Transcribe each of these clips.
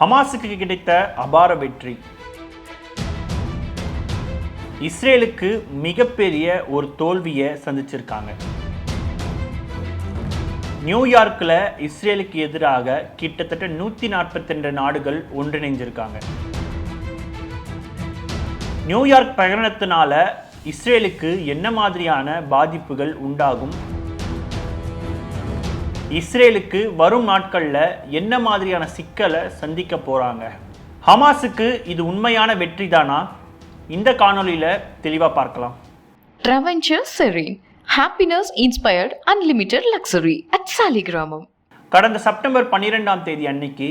ஹமாஸுக்கு கிடைத்த அபார வெற்றி. இஸ்ரேலுக்கு மிகப்பெரிய ஒரு தோல்வியை சந்திச்சிருக்காங்க. நியூயார்க்கில் இஸ்ரேலுக்கு எதிராக கிட்டத்தட்ட நூற்றி நாற்பத்தி ரெண்டு நாடுகள் ஒன்றிணைஞ்சிருக்காங்க. நியூயார்க் பிரகடனத்தினால இஸ்ரேலுக்கு என்ன மாதிரியான பாதிப்புகள் உண்டாகும்? இஸ்ரேலுக்கு வரும் நாட்களில் என்ன மாதிரியான சிக்கலை சந்திக்க போகிறாங்க ஹமாஸுக்கு இது உண்மையான வெற்றி தானா இந்த காணொளியில் தெளிவாக பார்க்கலாம் Traventure Serene. Happiness inspired unlimited luxury at Saligramam. கடந்த செப்டம்பர் பன்னிரெண்டாம் தேதி அன்னைக்கு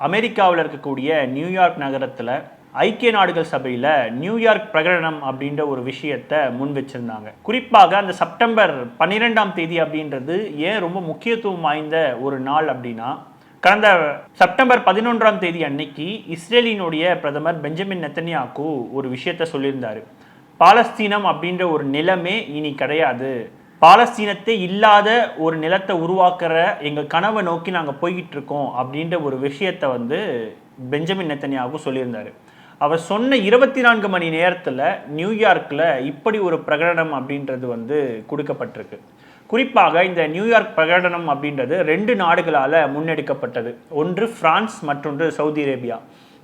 அமெரிக்காவில் இருக்கக்கூடிய நியூயார்க் நகரத்தில் ஐக்கிய நாடுகள் சபையில் நியூயார்க் பிரகடனம் அப்படின்ற ஒரு விஷயத்தை முன் வச்சிருந்தாங்க. குறிப்பாக அந்த செப்டம்பர் பன்னிரெண்டாம் தேதி அப்படின்றது ஏன் ரொம்ப முக்கியத்துவம் வாய்ந்த ஒரு நாள் அப்படின்னா கடந்த செப்டம்பர் பதினொன்றாம் தேதி அன்னைக்கு இஸ்ரேலினுடைய பிரதமர் பெஞ்சமின் நெத்தன்யாக்கு ஒரு விஷயத்த சொல்லியிருந்தார். பாலஸ்தீனம் அப்படின்ற ஒரு நிலமே இனி கிடையாது. பாலஸ்தீனத்தை இல்லாத ஒரு நிலத்தை உருவாக்குற எங்கள் கனவை நோக்கி நாங்கள் போய்கிட்டு இருக்கோம் அப்படின்ற ஒரு விஷயத்தை வந்து பெஞ்சமின் நெத்தன்யாவுக்கும் சொல்லியிருந்தாரு. அவர் சொன்ன இருபத்தி நான்கு மணி நேரத்தில் நியூயார்க்கில் இப்படி ஒரு பிரகடனம் அப்படின்றது வந்து கொடுக்கப்பட்டிருக்கு. குறிப்பாக இந்த நியூயார்க் பிரகடனம் அப்படின்றது ரெண்டு நாடுகளால் முன்னெடுக்கப்பட்டது. ஒன்று பிரான்ஸ் மற்றொன்று சவுதி அரேபியா.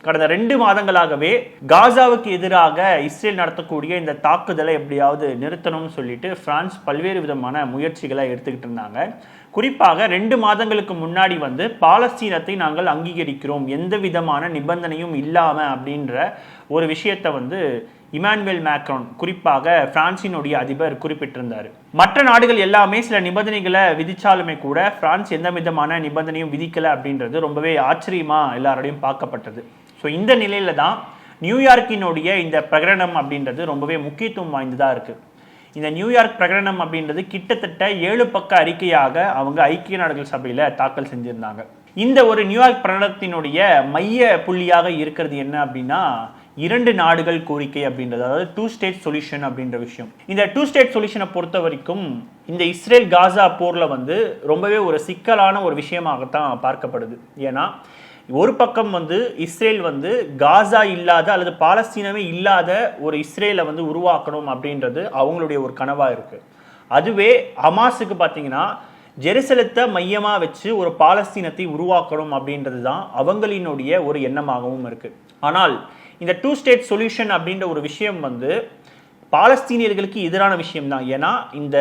கடந்த ரெண்டு மாதங்களாகவே காசாவுக்கு எதிராக இஸ்ரேல் நடத்தக்கூடிய இந்த தாக்குதலை எப்படியாவது நிறுத்தணும்னு சொல்லிட்டு பிரான்ஸ் பல்வேறு விதமான முயற்சிகளை எடுத்துக்கிட்டு இருந்தாங்க. குறிப்பாக ரெண்டு மாதங்களுக்கு முன்னாடி வந்து பாலஸ்தீனத்தை நாங்கள் அங்கீகரிக்கிறோம். எந்த விதமான நிபந்தனையும் இல்லாமல் அப்படின்ற ஒரு விஷயத்தை வந்து இமானுவேல் மேக்ரான் குறிப்பாக பிரான்சினுடைய அதிபர் குறிப்பிட்டிருந்தார். மற்ற நாடுகள் எல்லாமே சில நிபந்தனைகளை விதிச்சாலுமே கூட பிரான்ஸ் எந்த விதமான நிபந்தனையும் விதிக்கல அப்படின்றது ரொம்பவே ஆச்சரியமா எல்லாரோடையும் பார்க்கப்பட்டது. ஸோ இந்த நிலையில தான் நியூயார்க்கினுடைய இந்த பிரகடனம் அப்படின்றது ரொம்பவே முக்கியத்துவம் வாய்ந்ததாக இருக்குது இந்த நியூயார்க் பிரகடனம் அப்படின்றது கிட்டத்தட்ட ஏழு பக்க அறிக்கையாக அவங்க ஐக்கிய நாடுகள் சபையில் தாக்கல் செஞ்சுருந்தாங்க. இந்த ஒரு நியூயார்க் பிரகடனத்தினுடைய மைய புள்ளியாக இருக்கிறது என்ன அப்படின்னா இரண்டு நாடுகள் கோரிக்கை அப்படின்றது அதாவது டூ ஸ்டேட் சொல்யூஷன் அப்படின்ற விஷயம். இந்த டூ ஸ்டேட் சொல்யூஷனை பொறுத்த வரைக்கும் இந்த இஸ்ரேல் காசா போரில் வந்து ரொம்பவே ஒரு சிக்கலான ஒரு விஷயமாகத்தான் பார்க்கப்படுது. ஏன்னா ஒரு பக்கம் வந்து இஸ்ரேல் வந்து காசா இல்லாத அல்லது பாலஸ்தீனமே இல்லாத ஒரு இஸ்ரேலை வந்து உருவாக்கணும் அப்படின்றது அவங்களுடைய ஒரு கனவாக இருக்குது அதுவே ஹமாஸுக்கு பார்த்தீங்கன்னா ஜெருசலத்தை மையமாக வச்சு ஒரு பாலஸ்தீனத்தை உருவாக்கணும் அப்படின்றது தான் அவங்களினுடைய ஒரு எண்ணமாகவும் இருக்குது ஆனால் இந்த டூ ஸ்டேட் சொல்யூஷன் அப்படின்ற ஒரு விஷயம் வந்து பாலஸ்தீனியர்களுக்கு எதிரான விஷயம் தான் ஏன்னா இந்த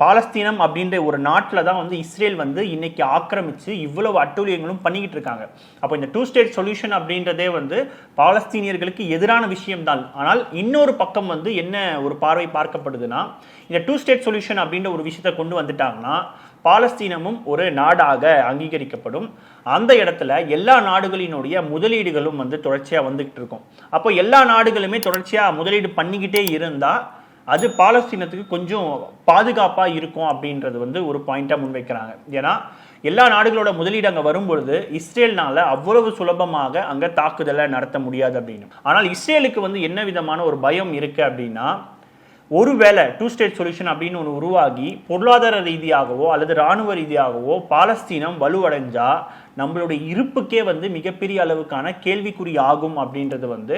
பாலஸ்தீனம் அப்படின்ற ஒரு நாட்டில் தான் வந்து இஸ்ரேல் வந்து இன்னைக்கு ஆக்கிரமிச்சு இவ்வளவு அட்டூழியங்களும் பண்ணிக்கிட்டு இருக்காங்க. அப்போ இந்த டூ ஸ்டேட் சொல்யூஷன் அப்படின்றதே வந்து பாலஸ்தீனியர்களுக்கு எதிரான விஷயம்தான். ஆனால் இன்னொரு பக்கம் வந்து என்ன ஒரு பார்வை பார்க்கப்படுதுன்னா இந்த டூ ஸ்டேட் சொல்யூஷன் அப்படின்ற ஒரு விஷயத்தை கொண்டு வந்துட்டாங்கன்னா பாலஸ்தீனமும் ஒரு நாடாக அங்கீகரிக்கப்படும். அந்த இடத்துல எல்லா நாடுகளினுடைய முதலீடுகளும் வந்து தொடர்ச்சியாக வந்துக்கிட்டு இருக்கும். அப்போ எல்லா நாடுகளுமே தொடர்ச்சியாக முதலீடு பண்ணிக்கிட்டே இருந்தால் அது பாலஸ்தீனத்துக்கு கொஞ்சம் பாதுகாப்பாக இருக்கும் அப்படின்றது வந்து ஒரு பாயிண்ட்டாக முன்வைக்கிறாங்க. ஏன்னா எல்லா நாடுகளோட முதலீடு அங்கே வரும்பொழுது இஸ்ரேல்னால அவ்வளவு சுலபமாக அங்கே தாக்குதலை நடத்த முடியாது அப்படின்னு. ஆனால் இஸ்ரேலுக்கு வந்து என்ன விதமான ஒரு பயம் இருக்குது அப்படின்னா ஒருவேளை டூ ஸ்டேட் சொல்யூஷன் அப்படின்னு ஒன்று உருவாகி பொருளாதார ரீதியாகவோ அல்லது இராணுவ ரீதியாகவோ பாலஸ்தீனம் வலுவடைஞ்சா நம்மளுடைய இருப்புக்கே வந்து மிகப்பெரிய அளவுக்கான கேள்விக்குறி ஆகும் அப்படின்றது வந்து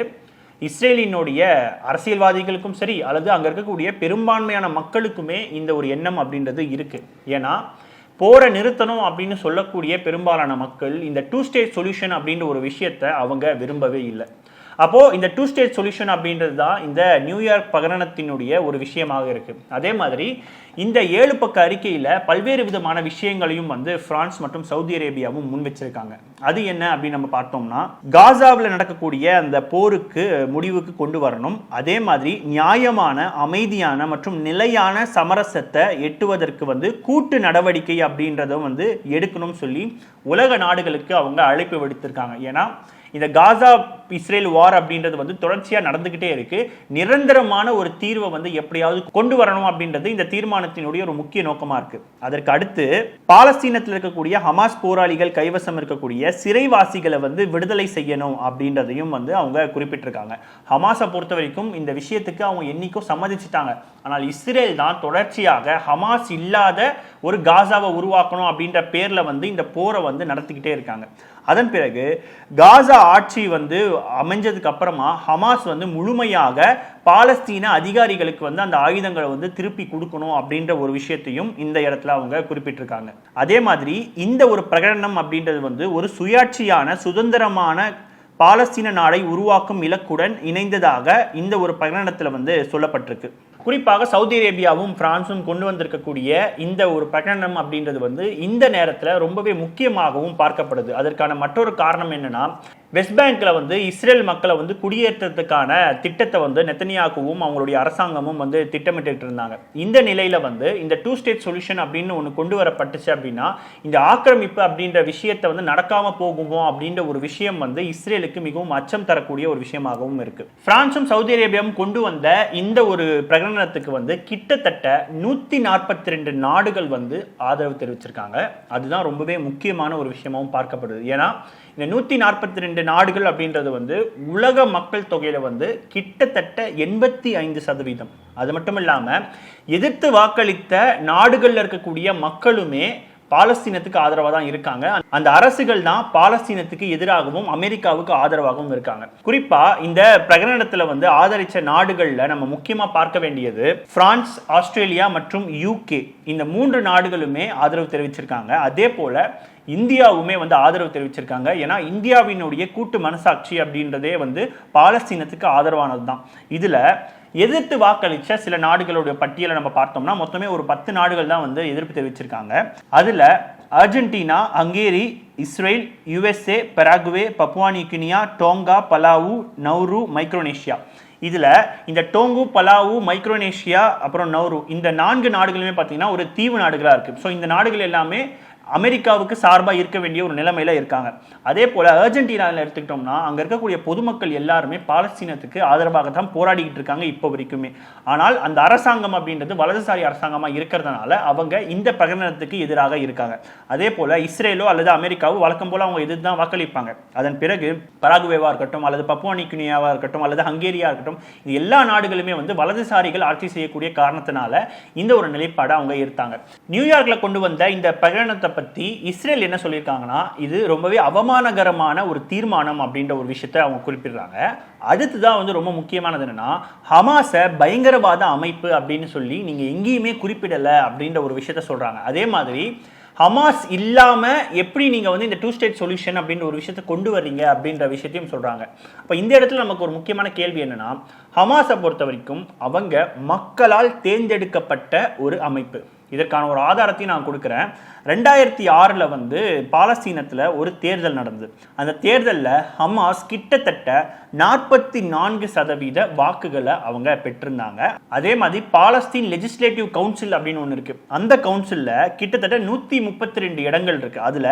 இஸ்ரேலினுடைய அரசியல்வாதிகளுக்கும் சரி அல்லது அங்கே இருக்கக்கூடிய பெரும்பான்மையான மக்களுக்குமே இந்த ஒரு எண்ணம் அப்படின்றது இருக்குது ஏன்னா போரை நிறுத்தணும் அப்படின்னு சொல்லக்கூடிய பெரும்பாலான மக்கள் இந்த டூ ஸ்டேட் சொல்யூஷன் அப்படின்ற ஒரு விஷயத்தை அவங்க விரும்பவே இல்லை. அப்போது இந்த டூ ஸ்டேட் சொல்யூஷன் அப்படின்றது தான் இந்த நியூயார்க் பிரகடனத்தினுடைய ஒரு விஷயமாக இருக்குது அதே மாதிரி இந்த ஏழு பக்க அறிக்கையில் பல்வேறு விதமான விஷயங்களையும் வந்து பிரான்ஸ் மற்றும் சவுதி அரேபியாவும் முன் வச்சிருக்காங்க. அது என்ன அப்படின்னு நம்ம பார்த்தோம்னா காசாவில் நடக்கக்கூடிய அந்த போருக்கு முடிவுக்கு கொண்டு வரணும். அதே மாதிரி நியாயமான அமைதியான மற்றும் நிலையான சமரசத்தை எட்டுவதற்கு வந்து கூட்டு நடவடிக்கை அப்படின்றத வந்து எடுக்கணும்னு சொல்லி உலக நாடுகளுக்கு அவங்க அழைப்பு விடுத்திருக்காங்க. ஏன்னா இந்த காசா இஸ்ரேல் வார் அப்படின்றது வந்து தொடர்ச்சியாக நடந்துக்கிட்டே இருக்கு. நிரந்தரமான ஒரு தீர்வை வந்து எப்படியாவது கொண்டு வரணும் அப்படின்றது இந்த தீர்மானத்தினுடைய ஒரு முக்கிய நோக்கமாக இருக்கு. அதற்கு அடுத்து பாலஸ்தீனத்தில் இருக்கக்கூடிய ஹமாஸ் போராளிகள் கைவசம் இருக்கக்கூடிய சிறைவாசிகளை வந்து விடுதலை செய்யணும் அப்படின்றதையும் வந்து அவங்க குறிப்பிட்டிருக்காங்க. ஹமாஸை பொறுத்த வரைக்கும் இந்த விஷயத்துக்கு அவங்க என்னைக்கும் சம்மதிச்சிட்டாங்க. ஆனால் இஸ்ரேல் தான் தொடர்ச்சியாக ஹமாஸ் இல்லாத ஒரு காசாவை உருவாக்கணும் அப்படின்ற பேரில் வந்து இந்த போரை வந்து நடத்திக்கிட்டே இருக்காங்க. அதன் பிறகு காசா ஆட்சி வந்து அமைஞ்சதுக்கு அப்புறமா ஹமாஸ் வந்து முழுமையாக பாலஸ்தீன அதிகாரிகளுக்கு வந்து அந்த ஆயுதங்களை வந்து திருப்பி கொடுக்கணும் அப்படின்ற ஒரு விஷயத்தையும் இந்த இடத்துல அவங்க குறிப்பிட்டிருக்காங்க. அதே மாதிரி இந்த ஒரு பிரகடனம் அப்படின்றது வந்து ஒரு சுயாட்சியான சுதந்திரமான பாலஸ்தீன நாடை உருவாக்கும் இலக்குடன் இணைந்ததாக இந்த ஒரு பிரகடனத்தில் வந்து சொல்லப்பட்டிருக்கு. குறிப்பாக சவுதி அரேபியாவும் பிரான்சும் கொண்டு வந்திருக்கக்கூடிய இந்த ஒரு பிரகடனம் அப்படின்றது வந்து இந்த நேரத்தில் ரொம்பவே முக்கியமாகவும் பார்க்கப்படுது. அதற்கான மற்றொரு காரணம் என்னன்னா வெஸ்ட் பேங்க்ல வந்து இஸ்ரேல் மக்களை வந்து குடியேற்றத்துக்கான திட்டத்தை வந்து நெத்தனியாக்குவும் அவங்களுடைய அரசாங்கமும் வந்து திட்டமிட்டு இருந்தாங்க. இந்த நிலையில வந்து இந்த டூ ஸ்டேட் சொல்யூஷன் அப்படின்னு ஒன்று கொண்டு வரப்பட்டுச்சு அப்படின்னா இந்த ஆக்கிரமிப்பு அப்படின்ற விஷயத்தை வந்து நடக்காம போகுமோ அப்படின்ற ஒரு விஷயம் வந்து இஸ்ரேலுக்கு மிகவும் அச்சம் தரக்கூடிய ஒரு விஷயமாகவும் இருக்கு. பிரான்ஸும் சவுதி அரேபியாவும் கொண்டு வந்த இந்த ஒரு பிரகடனத்துக்கு வந்து கிட்டத்தட்ட நூத்தி நாற்பத்தி ரெண்டு நாடுகள் வந்து ஆதரவு தெரிவிச்சிருக்காங்க. அதுதான் ரொம்பவே முக்கியமான ஒரு விஷயமாவும் பார்க்கப்படுது. ஏன்னா இந்த நூத்தி நாற்பத்தி ரெண்டு நாடுகள் அப்படின்றது வந்து உலக மக்கள் தொகையில வந்து கிட்டத்தட்ட எண்பத்தி ஐந்து சதவீதம். அது மட்டும் இல்லாம எதிர்த்து வாக்களித்த நாடுகள்ல இருக்கக்கூடிய மக்களுமே பாலஸ்தீனத்துக்கு ஆதரவாக தான் இருக்காங்க. அந்த அரசுகள் தான் பாலஸ்தீனத்துக்கு எதிராகவும் அமெரிக்காவுக்கு ஆதரவாகவும் இருக்காங்க. குறிப்பா இந்த பிரகடனத்துல வந்து ஆதரிச்ச நாடுகள்ல நம்ம முக்கியமா பார்க்க வேண்டியது பிரான்ஸ் ஆஸ்திரேலியா மற்றும் யூகே. இந்த மூன்று நாடுகளுமே ஆதரவு தெரிவிச்சிருக்காங்க. அதே போல இந்தியாவுமே வந்து ஆதரவு தெரிவிச்சிருக்காங்க. ஏன்னா இந்தியாவினுடைய கூட்டு மனசாட்சி அப்படின்றதே வந்து பாலஸ்தீனத்துக்கு ஆதரவானது தான் இதில் எதிர்த்து வாக்களித்த சில நாடுகளுடைய பட்டியலை நம்ம பார்த்தோம்னா மொத்தமே ஒரு பத்து நாடுகள் தான் வந்து எதிர்ப்பு தெரிவிச்சிருக்காங்க. அதில் Argentina Hungary Israel USA Paraguay Papua New Guinea Tonga Palau Nauru Micronesia. இதில் இந்த டோங்கு பலாவு மைக்ரோனேஷியா அப்புறம் நௌரு இந்த நான்கு நாடுகளுமே பார்த்தீங்கன்னா ஒரு தீவு நாடுகளாக இருக்குது ஸோ இந்த நாடுகள் எல்லாமே அமெரிக்காவுக்கு சார்பாக இருக்க வேண்டிய ஒரு நிலைமையில இருக்காங்க. அதே போல அர்ஜென்டினாவில் எடுத்துக்கிட்டோம்னா அங்கே இருக்கக்கூடிய பொதுமக்கள் எல்லாருமே பாலஸ்தீனத்துக்கு ஆதரவாக தான் போராடிக்கிட்டு இருக்காங்க இப்போ வரைக்குமே. ஆனால் அந்த அரசாங்கம் அப்படின்றது வலதுசாரி அரசாங்கமாக இருக்கிறதுனால அவங்க இந்த பிரகடனத்துக்கு எதிராக இருக்காங்க. அதே போல இஸ்ரேலோ அல்லது அமெரிக்காவோ வழக்கம் போல அவங்க எதிர்த்து தான் வாக்களிப்பாங்க. அதன் பிறகு பராகுவேவா இருக்கட்டும் அல்லது பப்புவானி இருக்கட்டும் அல்லது ஹங்கேரியா இருக்கட்டும் இது எல்லா நாடுகளுமே வந்து வலதுசாரிகள் ஆட்சி செய்யக்கூடிய காரணத்தினால இந்த ஒரு நிலைப்பாடை அவங்க எடுத்தாங்க நியூயார்க்ல கொண்டு வந்த இந்த பிரகடனத்தை பற்றி இஸ்ரேல் என்ன சொல்லியிருக்காங்கன்னா இது ரொம்பவே அவமானகரமான ஒரு தீர்மானம் அப்படின்ற ஒரு விஷயத்தை அவங்க குறிப்பிடுறாங்க. அடுத்து தான் வந்து ரொம்ப முக்கியமானது என்னென்னா ஹமாஸை பயங்கரவாத அமைப்பு அப்படின்னு சொல்லி நீங்கள் எங்கேயுமே குறிப்பிடலை அப்படின்ற ஒரு விஷயத்த சொல்கிறாங்க அதே மாதிரி ஹமாஸ் இல்லாமல் எப்படி நீங்கள் வந்து இந்த டூ ஸ்டேட் சொல்யூஷன் அப்படின்ற ஒரு விஷயத்தை கொண்டு வர்றீங்க அப்படின்ற விஷயத்தையும் சொல்கிறாங்க அப்போ இந்த இடத்துல நமக்கு ஒரு முக்கியமான கேள்வி என்னென்னா ஹமாஸை பொறுத்த வரைக்கும் அவங்க மக்களால் தேர்ந்தெடுக்கப்பட்ட ஒரு அமைப்பு. இதற்கான ஒரு ஆதாரத்தையும் நான் கொடுக்குறேன். ரெண்டாயிரத்தி ஆறில் வந்து பாலஸ்தீனத்தில் ஒரு தேர்தல் நடந்தது. அந்த தேர்தலில் ஹமாஸ் கிட்டத்தட்ட நாற்பத்தி நான்கு சதவீத வாக்குகளை அவங்க பெற்றிருந்தாங்க. அதே மாதிரி பாலஸ்தீன் லெஜிஸ்லேட்டிவ் கவுன்சில் அப்படின்னு ஒன்று இருக்குது அந்த கவுன்சிலில் கிட்டத்தட்ட நூற்றி முப்பத்தி ரெண்டு இடங்கள் இருக்குது அதில்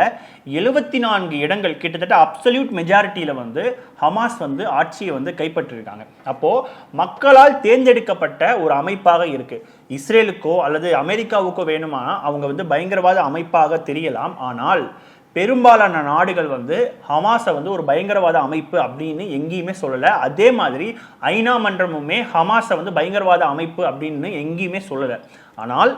எழுபத்தி நான்கு இடங்கள் கிட்டத்தட்ட அப்சல்யூட் மெஜாரிட்டியில் வந்து ஹமாஸ் வந்து ஆட்சியை வந்து கைப்பற்றிருக்காங்க. அப்போது மக்களால் தேர்ந்தெடுக்கப்பட்ட ஒரு அமைப்பாக இருக்குது இஸ்ரேலுக்கோ அல்லது அமெரிக்காவுக்கோ வேணுமா? அவங்க வந்து பயங்கரவாத அமைப்பாக தெரியலாம். ஆனால் பெரும்பாலான நாடுகள் வந்து ஹமாஸை வந்து ஒரு பயங்கரவாத அமைப்பு அப்படின்னு எங்கேயுமே சொல்லலை. அதே மாதிரி ஐநா மன்றமுமே ஹமாஸை வந்து பயங்கரவாத அமைப்பு அப்படின்னு எங்கேயுமே சொல்லலை. ஆனால்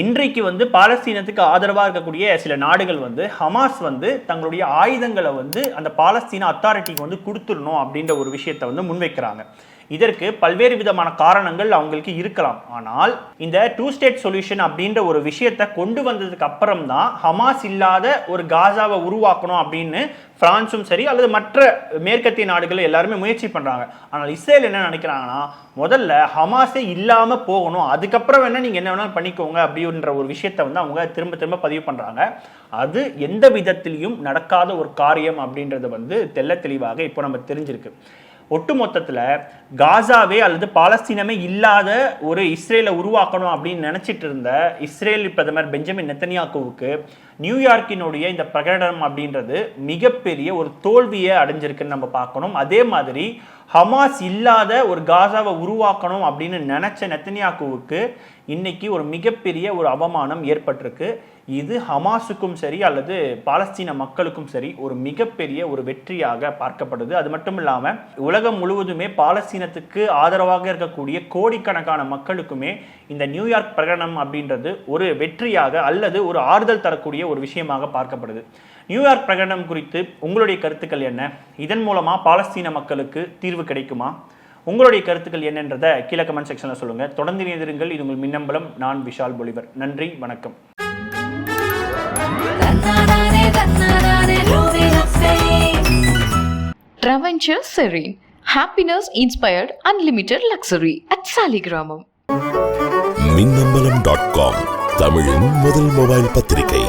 இன்றைக்கு வந்து பாலஸ்தீனத்துக்கு ஆதரவாக இருக்கக்கூடிய சில நாடுகள் வந்து ஹமாஸ் வந்து தங்களுடைய ஆயுதங்களை வந்து அந்த பாலஸ்தீன அத்தாரிட்டிக்கு வந்து கொடுத்துடணும் அப்படின்ற ஒரு விஷயத்தை வந்து முன்வைக்கிறாங்க. இதற்கு பல்வேறு விதமான காரணங்கள் அவங்களுக்கு இருக்கலாம். ஆனால் இந்த டூ ஸ்டேட் சொல்யூஷன் அப்படின்ற ஒரு விஷயத்தை கொண்டு வந்ததுக்கு அப்புறம் தான் ஹமாஸ் இல்லாத ஒரு காசாவை உருவாக்கணும் அப்படின்னு பிரான்ஸும் சரி அல்லது மற்ற மேற்கத்திய நாடுகள் எல்லாருமே முயற்சி பண்றாங்க. ஆனால் இஸ்ரேல் என்ன நினைக்கிறாங்கன்னா முதல்ல ஹமாஸே இல்லாம போகணும். அதுக்கப்புறம் வேணால் நீங்க என்ன வேணாலும் பண்ணிக்கோங்க அப்படின்னு பதிவுன்ற ஒரு விஷயத்தை வந்து அவங்க திரும்ப திரும்ப பதிவு பண்றாங்க. அது எந்த விதத்திலையும் நடக்காத ஒரு காரியம் அப்படின்றது வந்து தெள்ள தெளிவாக இப்போ நம்ம தெரிஞ்சிருக்கு. ஒட்டுமொத்தத்தில் காசாவே அல்லது பாலஸ்தீனமே இல்லாத ஒரு இஸ்ரேலை உருவாக்கணும் அப்படின்னு நினச்சிட்டு இருந்த இஸ்ரேல் பிரதமர் பெஞ்சமின் நெத்தனியாக்குவுக்கு நியூயார்க்கினுடைய இந்த பிரகடனம் அப்படின்றது மிகப்பெரிய ஒரு தோல்வியை அடைஞ்சிருக்குன்னு நம்ம பார்க்கணும். அதே மாதிரி ஹமாஸ் இல்லாத ஒரு காசாவை உருவாக்கணும் அப்படின்னு நினச்ச நெத்தனியாக்குவுக்கு இன்னைக்கு ஒரு மிகப்பெரிய ஒரு அவமானம் ஏற்பட்டிருக்கு. இது ஹமாஸுக்கும் சரி அல்லது பாலஸ்தீன மக்களுக்கும் சரி ஒரு மிகப்பெரிய ஒரு வெற்றியாக பார்க்கப்படுது. அது மட்டும் இல்லாமல் உலகம் முழுவதுமே பாலஸ்தீனத்துக்கு ஆதரவாக இருக்கக்கூடிய கோடிக்கணக்கான மக்களுக்குமே இந்த நியூயார்க் பிரகடனம் அப்படின்றது ஒரு வெற்றியாக அல்லது ஒரு ஆறுதல் தரக்கூடிய ஒரு விஷயமாக பார்க்கப்படுது. நியூயார்க் பிரகடனம் குறித்து உங்களுடைய கருத்துக்கள் என்ன? இதன் மூலமா பாலஸ்தீன மக்களுக்கு தீர்வு கிடைக்குமா? உங்களுடைய கருத்துக்கள் என்னன்றதை கீழே கமெண்ட் செக்ஷனில் சொல்லுங்கள் தொடர்ந்து இணைந்திருங்கள். இது உங்கள் மின்னம்பலம். நான் விஷால் பொலிவர். நன்றி. வணக்கம். Traventure Serene. Happiness inspired unlimited luxury at Saligramam. Minnambalam dot com தமிழின் முதல் மொபைல் பத்திரிகை